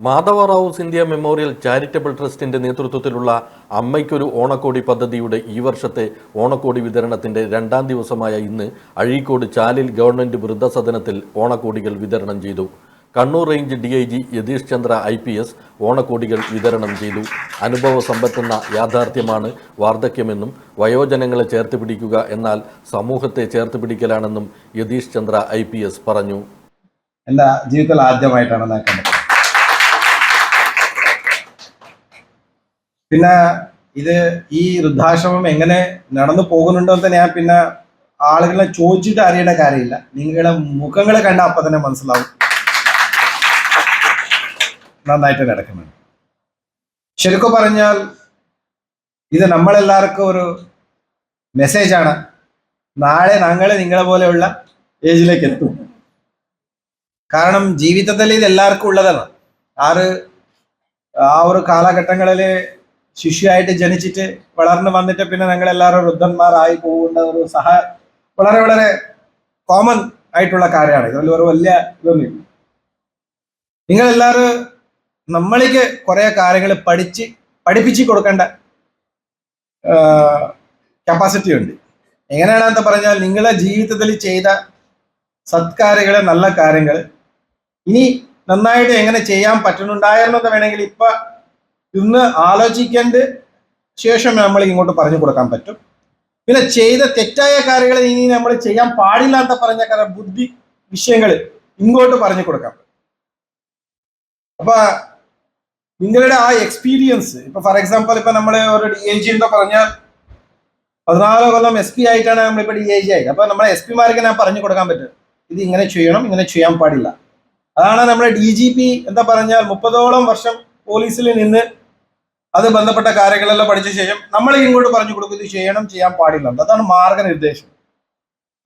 മാധവറാവുസ് Scindia memorial charitable ട്രസ്റ്റിന്റെ നേതൃത്വത്തിലുള്ള അമ്മയ്ക്കൊരു ഓണക്കോടി പദ്ധതിയുടെ ഈ വർഷത്തെ ഓണക്കോടി വിതരണത്തിന്റെ രണ്ടാം ദിവസമായ ഇന്ന് അഴീക്കോട് ചാലിൽ ഗവൺമെന്റ് വൃദ്ധസദനത്തിൽ ഓണക്കോടികൾ വിതരണം ചെയ്തു. Kannur range D I G Yatheesh Chandra I P S ഓണക്കോടികൾ വിതരണം ചെയ്തു. അനുഭവ സമ്പത്തെന്ന യാഥാർത്ഥ്യമാണ് വാർദ്ധക്യമെന്നും വയോജനങ്ങളെ ചേർത്ത് പിടിക്കുക എന്നാൽ സമൂഹത്തെ ചേർത്ത് പിടിക്കലാണെന്നും Yatheesh Chandra I P S പറഞ്ഞു. എന്റെ ജീവിതത്തിൽ ആദ്യമായിട്ടാണ് പിന്നെ ഇത് ഈ വൃദ്ധാശ്രമം എങ്ങനെ നടന്നു പോകുന്നുണ്ടോ എന്ന് ഞാൻ പിന്നെ ആളുകളെ ചോദിച്ചിട്ട് അറിയേണ്ട കാര്യമില്ല. നിങ്ങളുടെ മുഖങ്ങളെ കണ്ട അപ്പൊ തന്നെ മനസ്സിലാവും. നന്നായിട്ട് നടക്കുന്നത് ശരിക്കും പറഞ്ഞാൽ ഇത് നമ്മളെല്ലാവർക്കും ഒരു മെസ്സേജാണ് നാളെ ഞങ്ങൾ നിങ്ങളെ പോലെയുള്ള ഏജിലേക്ക് എത്തും. കാരണം ജീവിതത്തിൽ ഇത് എല്ലാവർക്കും ഉള്ളതാണ്. ആറ് ആ ഒരു കാലഘട്ടങ്ങളിൽ ശിശുവായിട്ട് ജനിച്ചിട്ട് വളർന്നു വന്നിട്ട് പിന്നെ ഞങ്ങൾ എല്ലാവരും വൃദ്ധന്മാരായി പോകേണ്ട ഒരു സഹ വളരെ വളരെ കോമൺ ആയിട്ടുള്ള കാര്യമാണ്. ഇതിൽ ഒരു വലിയ ഇതൊന്നുമില്ല. നിങ്ങൾ എല്ലാവരും നമ്മൾക്ക് കുറെ കാര്യങ്ങൾ പഠിച്ച് പഠിപ്പിച്ച് കൊടുക്കേണ്ട കപ്പാസിറ്റി ഉണ്ട്. എങ്ങനെയാണെന്ന് പറഞ്ഞാൽ നിങ്ങളെ ജീവിതത്തിൽ ചെയ്ത സത്കാര്യങ്ങൾ നല്ല കാര്യങ്ങൾ ഇനി നന്നായിട്ട് എങ്ങനെ ചെയ്യാൻ പറ്റുന്നുണ്ടായിരുന്നത് വേണമെങ്കിൽ ഇപ്പൊ ഇന്ന് ആലോചിക്കേണ്ട ശേഷം നമ്മൾ ഇങ്ങോട്ട് പറഞ്ഞു കൊടുക്കാൻ പറ്റും. പിന്നെ ചെയ്ത തെറ്റായ കാര്യങ്ങൾ ഇനി നമ്മൾ ചെയ്യാൻ പാടില്ലാത്ത പറഞ്ഞ കാരണം ബുദ്ധി വിഷയങ്ങൾ ഇങ്ങോട്ട് പറഞ്ഞു കൊടുക്കാൻ അപ്പൊ നിങ്ങളുടെ ആ എക്സ്പീരിയൻസ് ഇപ്പൊ ഫോർ എക്സാമ്പിൾ ഇപ്പൊ നമ്മൾ ഒരു ഡി ഐ ജി എന്ന് പറഞ്ഞാൽ പതിനാല് കൊല്ലം എസ് പി ആയിട്ടാണ് നമ്മളിപ്പോ ഡി ഐ ജി ആയി അപ്പൊ നമ്മളെ എസ് പിമാർക്ക് ഞാൻ പറഞ്ഞു കൊടുക്കാൻ പറ്റും. ഇത് ഇങ്ങനെ ചെയ്യണം ഇങ്ങനെ ചെയ്യാൻ പാടില്ല. അതാണ് നമ്മുടെ ഡി ജി പി എന്താ പറഞ്ഞാൽ മുപ്പതോളം വർഷം പോലീസിൽ നിന്ന് അത് ബന്ധപ്പെട്ട കാര്യങ്ങളെല്ലാം പഠിച്ച ശേഷം നമ്മൾ ഇങ്ങോട്ട് പറഞ്ഞു കൊടുക്കും ഇത് ചെയ്യണം ചെയ്യാൻ പാടില്ല അതാണ് മാർഗനിർദ്ദേശം.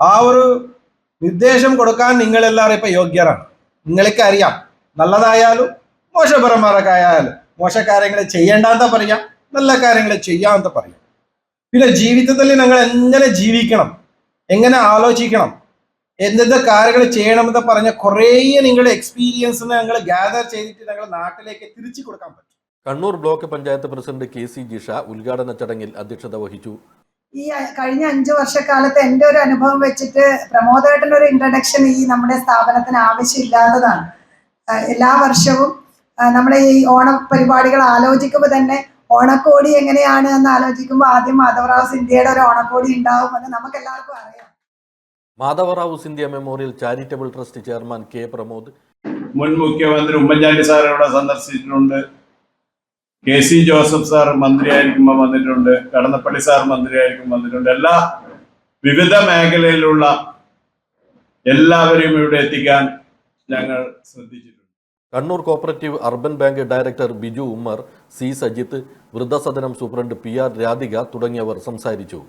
ആ ഒരു നിർദ്ദേശം കൊടുക്കാൻ നിങ്ങളെല്ലാവരും ഇപ്പൊ യോഗ്യരാണ്. നിങ്ങൾക്ക് അറിയാം. നല്ലതായാലും മോശപരമാരൊക്കെ ആയാലും മോശ കാര്യങ്ങൾ ചെയ്യേണ്ടാത്ത പറയാം നല്ല കാര്യങ്ങൾ ചെയ്യാമെന്ന് പറയാം. പിന്നെ ജീവിതത്തിൽ ഞങ്ങൾ എങ്ങനെ ജീവിക്കണം എങ്ങനെ ആലോചിക്കണം എന്തെന്ത് കാര്യങ്ങൾ ചെയ്യണം എന്ന് പറഞ്ഞ കുറേ നിങ്ങളുടെ എക്സ്പീരിയൻസ് ഞങ്ങൾ ഗ്യാദർ ചെയ്തിട്ട് ഞങ്ങൾ നാട്ടിലേക്ക് തിരിച്ചു കൊടുക്കാൻ പറ്റും. Kannur block panchayat president K C Jisha ഉദ്ഘാടന ചടങ്ങിൽ അധ്യക്ഷത വഹിച്ചു. ഈ കഴിഞ്ഞ അഞ്ചു വർഷക്കാലത്ത് എന്റെ ഒരു അനുഭവം വെച്ചിട്ട് പ്രമോദേട്ടന്റെ ഒരു ഇൻട്രഡക്ഷൻ ഈ നമ്മുടെ സ്ഥാപനത്തിന് ആവശ്യമില്ലാത്തതാണ്. എല്ലാ വർഷവും നമ്മുടെ ഈ ഓണ പരിപാടികൾ ആലോചിക്കുമ്പോൾ തന്നെ ഓണക്കോടി എങ്ങനെയാണ് എന്ന് ആലോചിക്കുമ്പോൾ ആദ്യം മാധവറാവ് സിന്ധ്യയുടെ ഒരു ഓണക്കോടി ഉണ്ടാവുമെന്ന് നമുക്ക് എല്ലാവർക്കും അറിയാം. Madhavrao Scindia memorial charitable trust chairman K Pramod. മുൻ മുഖ്യമന്ത്രി ഉമ്മൻചാണ്ടി സാർ ഇവിടെ സന്ദർശിച്ചിട്ടുണ്ട്. കെ സി ജോസഫ് സാർ മന്ത്രിയായിരിക്കുമ്പോൾ വന്നിട്ടുണ്ട് കടന്നപ്പള്ളി സാർ മന്ത്രിയായിരിക്കും വന്നിട്ടുണ്ട്. എല്ലാ വിവിധ മേഖലയിലുള്ള എല്ലാവരെയും ഇവിടെ എത്തിക്കാൻ ഞങ്ങൾ ശ്രദ്ധിച്ചിട്ടുണ്ട്. Kannur cooperative urban bank director Biju Ummer C Sajith വൃദ്ധസദനം superintendent P R Radhika തുടങ്ങിയവർ സംസാരിച്ചു.